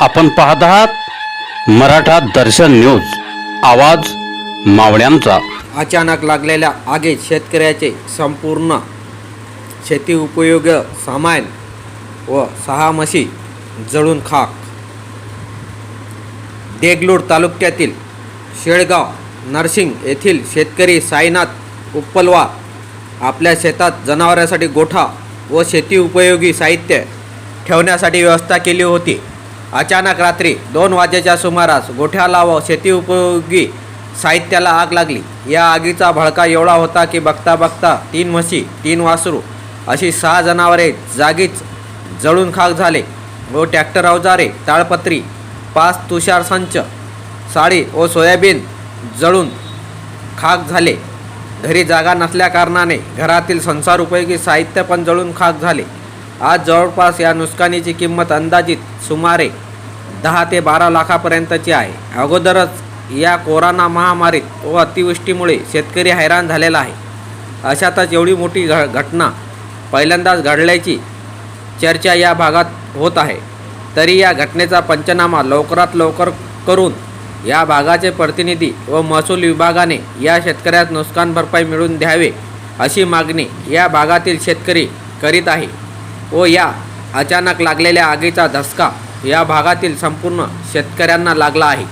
आपण पाहत आहात मराठा दर्शन न्यूज. आवाज मावळ्यांचा. अचानक लागलेल्या आगीत शेतकऱ्याचे संपूर्ण शेती उपयोग सामान व सहा म्हशी जळून खाक. देगलूर तालुक्यातील शेळगाव नरसिंग येथील शेतकरी साईनाथ उप्पलवा आपल्या शेतात जनावरांसाठी गोठा व शेती उपयोगी साहित्य ठेवण्यासाठी व्यवस्था केली होती. अचानक रात्री दोन वाजेच्या सुमारास गोठ्याला व शेती उपयोगी साहित्याला आग लागली. या आगीचा भडका एवढा होता की बघता बघता तीन म्हशी तीन वासरू अशी सहा जनावरे जागीच जळून खाक झाले. व ट्रॅक्टर अवजारे ताळपत्री पाच तुषार संच साडी व सोयाबीन जळून खाक झाले. घरी जागा नसल्याकारणाने घरातील संसार उपयोगी साहित्य पण जळून खाक झाले. आज जवळपास या नुकसानीची किंमत अंदाजित सुमारे दहा ते बारा लाखापर्यंतची आहे. अगोदरच या कोरोना महामारीत व अतिवृष्टीमुळे शेतकरी हैराण झालेला आहे. अशातच एवढी मोठी घ घटना पहिल्यांदाच घडल्याची चर्चा या भागात होत आहे. तरी या घटनेचा पंचनामा लवकरात लवकर करून या भागाचे प्रतिनिधी व महसूल विभागाने या शेतकऱ्यास नुकसान भरपाई मिळवून द्यावे अशी मागणी या भागातील शेतकरी करीत आहे. व या अचानक लागलेल्या आगीचा धसका या भागातील संपूर्ण शेतकऱ्यांना लागला आहे.